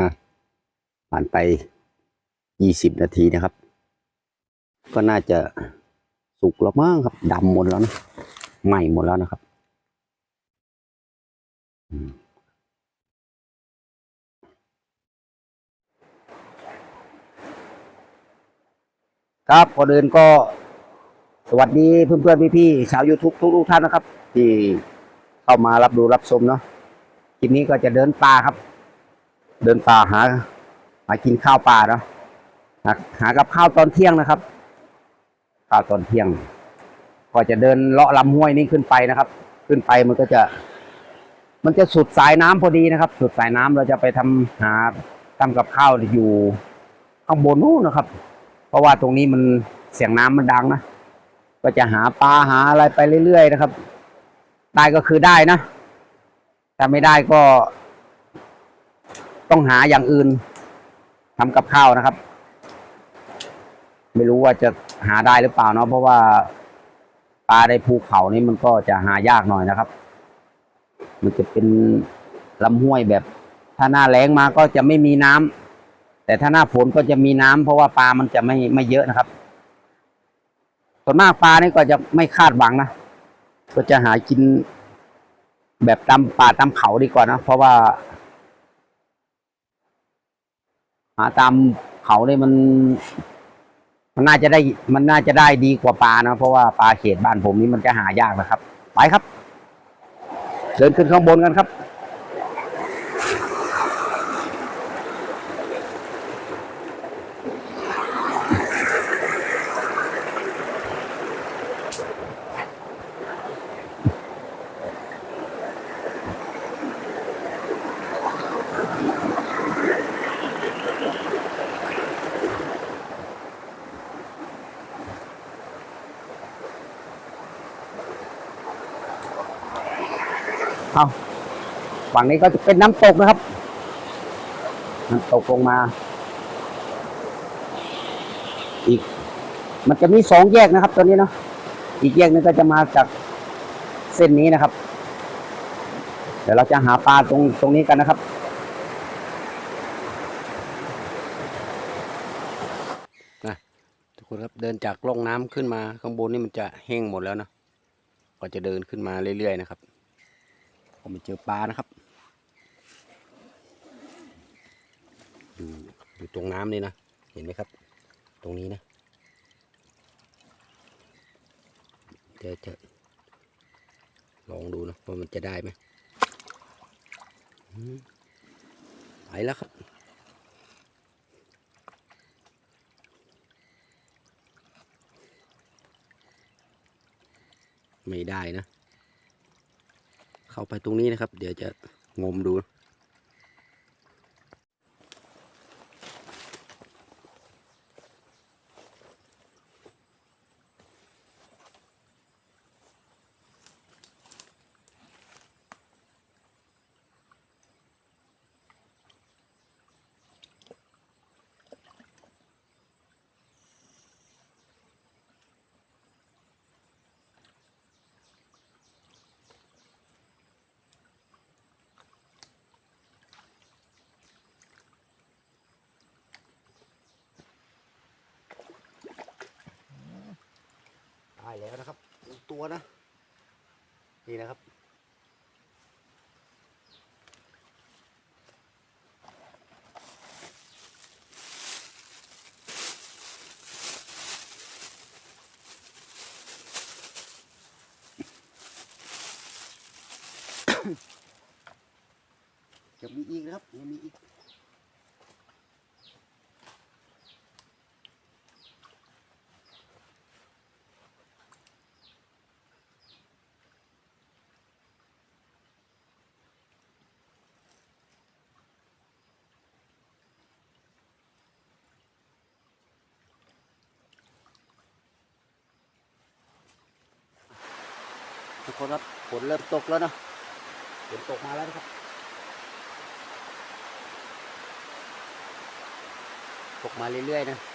อะผ่านไปยี่สิบนาทีนะครับ ก็น่าจะสุกแล้วมั้งครับดำหมดแล้วนะไหม้หมดแล้วนะครับครับก่อนอื่นก็สวัสดีเพื่อนๆพี่ๆชาว YouTube ทุกๆท่านนะครับ ที่เข้ามารับดูรับชมเนาะคลิปนี้ก็จะเดินป่าครับ เดินป่าหา หากินข้าวป่าเนาะหาหากับข้าวตอนเที่ยงนะครับ ข้าวตอนเที่ยง ก็จะเดินเลาะลำห้วยนี้ขึ้นไปนะครับ ขึ้นไปมันก็จะ มันจะสุดสายน้ำพอดีนะครับ สุดสายน้ำเราจะไปทำหาทำกับข้าวอยู่ข้างบนนู้นนะครับ เพราะว่าตรงนี้มันเสียงน้ำมันดังนะก็จะหาปลาหาอะไรไปเรื่อยๆนะครับ ได้ก็คือได้นะถ้าไม่ได้ก็ ต้องหาอย่างอื่นทำกับข้าวนะครับ ไม่รู้ว่าจะหาได้หรือเปล่าเนาะเพราะว่าปลาในภูเขานี่มันก็จะหายากหน่อยนะครับ มันจะเป็นลำห้วยแบบ ถ้าหน้าแล้งมาก็จะไม่มีน้ำแต่ถ้าหน้าฝนก็จะมีน้ำเพราะว่าปลามันจะไม่ไม่เยอะนะครับส่วนมากปลานี่ก็จะไม่คาดหวังนะก็จะหากินแบบตามป่าตามเขาดีกว่านะเพราะว่า หาตามเขาเนี่ยมัน มันน่าจะได้ มันน่าจะได้ดีกว่าปลานะเพราะว่าปลาเขตบ้านผมนี่มันจะหายากนะครับ ไปครับ เดินขึ้นข้างบนกันครับ เอาฝั่งนี้ก็จะเป็นน้ำตกนะครับ น้ำตกลงมา อีก มันจะมีสองแยกนะครับ ตัวนี้เนาะอีกแยกนึงก็จะมาจากเส้นนี้นะครับ เดี๋ยวเราจะหาปลาตรงตรงนี้กันนะครับ นะทุกคนครับเดินจากร่องน้ำขึ้นมาข้างบนนี่มันจะแห้งหมดแล้วนะก็จะเดินขึ้นมาเรื่อยๆนะครับ ผมไปเจอปลานะครับ อยู่อยู่ตรงน้ำนี่นะ เห็นไหมครับ ตรงนี้นะเดี๋ยวจะลองดูนะว่ามันจะได้ไหมอืมไปแล้วครับไม่ได้นะ เข้าไปตรงนี้นะครับ เดี๋ยวจะงมดู ตัวนะ นี่นะครับจะมีอีกนะครับยังมีอีก กคนครับฝนเริ่มตกแล้วเนอะฝนตกมาแล้วนะครับ ตกมาเรื่อยๆนะ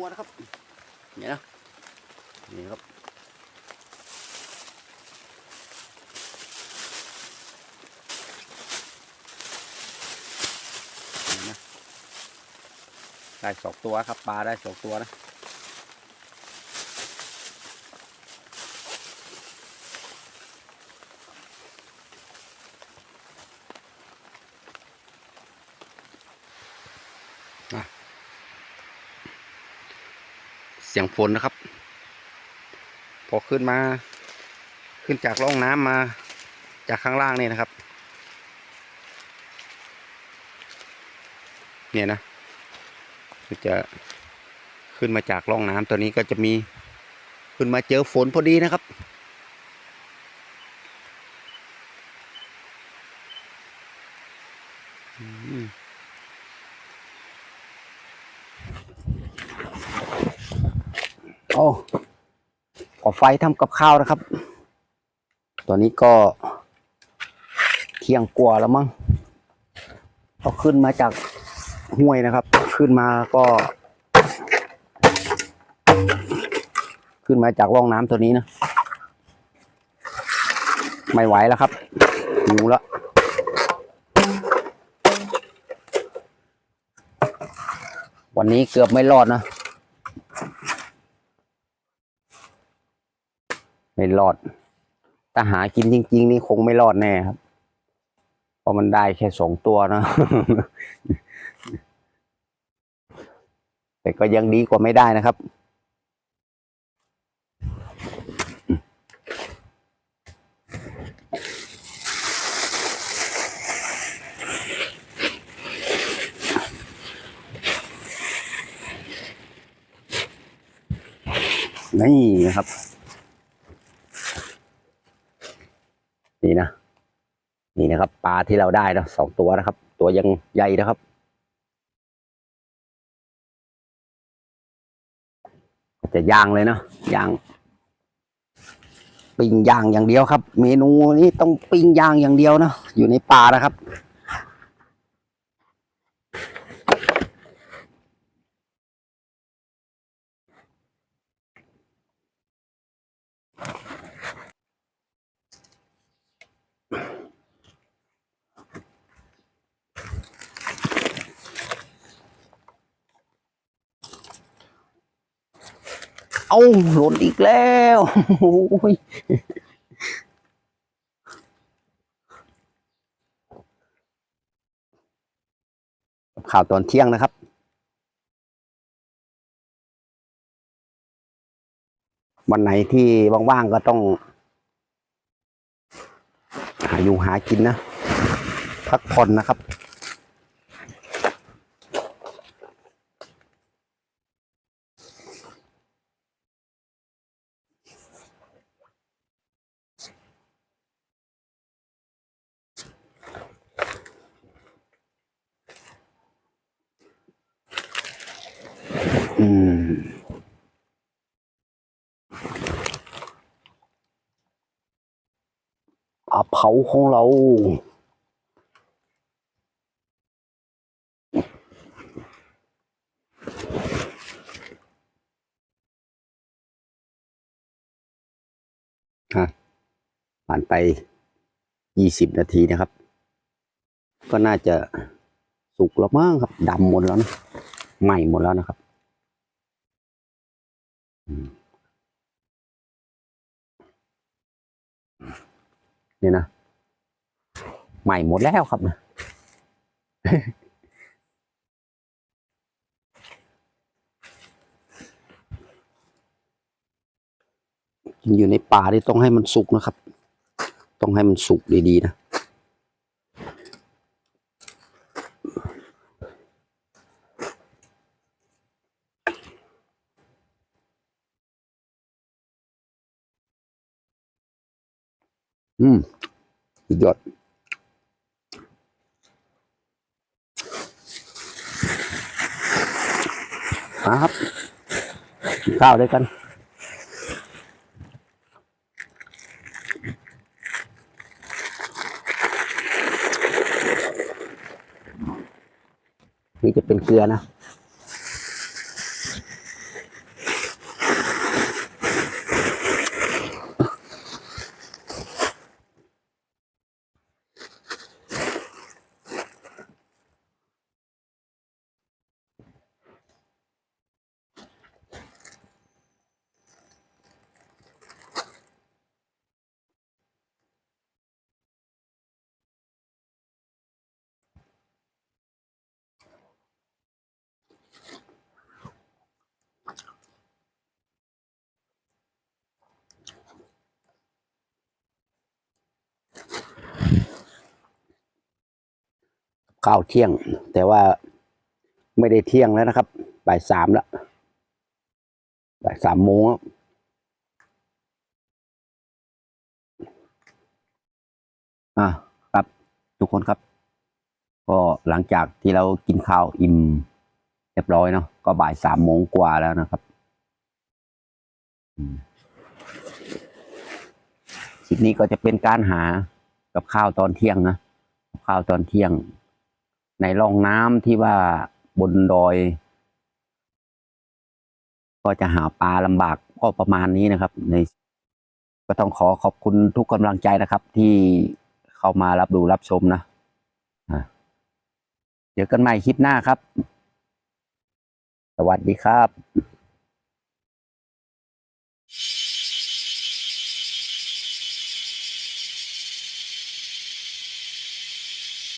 ตัวนะครับเนี่ยนะนี่ครับนะได้สองตัวครับปลาได้สองตัวนะ เสียงฝนนะครับ พอขึ้นมา ขึ้นจากร่องน้ำมาจากข้างล่างนี่นะครับ เนี่ยนะจะขึ้นมาจากร่องน้ำตัวนี้ก็จะมี ขึ้นมาเจอฝนพอดีนะครับ ก่อไฟทำกับข้าวนะครับ ตอนนี้ก็เที่ยงกว่าแล้วมั้งก็ขึ้นมาจากห้วยนะครับ ขึ้นมาก็ ขึ้นมาจากร่องน้ำตัวนี้นะ ไม่ไหวแล้วครับหิวแล้ววันนี้เกือบไม่รอดนะ ไม่รอด ถ้าหากินจริง ๆ นี่คงไม่รอดแน่ครับ เพราะมันได้แค่สองตัวนะ แต่ก็ยังดีกว่าไม่ได้นะครับนี่นะครับ นี่นะ นะครับปลาที่เราได้นะสองตัวนะครับ ตัวยังใหญ่นะครับ จะย่างเลยเนาะย่างปิ้งย่างอย่างเดียวครับ เมนูนี้ต้องปิ้งย่างอย่างเดียวนะอยู่ในป่านะครับ เอาหล่นอีกแล้วโอ้ยข่าวตอนเที่ยงนะครับ วันไหนที่ว่างๆก็ต้อง หาอยู่หากินนะ พักผ่อนนะครับ อืม อาเผาของเราฮะผ่านไปยี่สิบนาทีนะครับ ก็น่าจะสุกแล้วมั้งครับดำหมดแล้วนะไหม้หมดแล้วนะครับ นี่นะใหม่หมดแล้วครับนะกินอยู่ในป่าที่ต้องให้มันสุกนะครับ ต้องให้มันสุกดีๆนะ อืม สุดยอดมาครับ ข้าวด้วยกัน นี่จะเป็นเกลือนะ ข้าวเที่ยง แต่ว่าไม่ได้เที่ยงแล้วนะครับบ่ายสามแล้วบ่ายสามโมงแล้วอะครับทุกคนครับ ก็หลังจากที่เรากินข้าวอิ่มเรียบร้อยเนาะก็บ่ายสามโมงกว่าแล้วนะครับคลิปนี้ก็จะเป็นการหากับข้าวตอนเที่ยงนะข้าวตอนเที่ยง ในร่องน้ำที่ว่าบนดอย ก็จะหาปลาลำบากก็ประมาณนี้นะครับ ในก็ต้องขอขอบคุณทุกกำลังใจนะครับ ที่เข้ามารับดูรับชมนะเดี๋ยวกันใหม่คลิปหน้าครับ สวัสดีครับ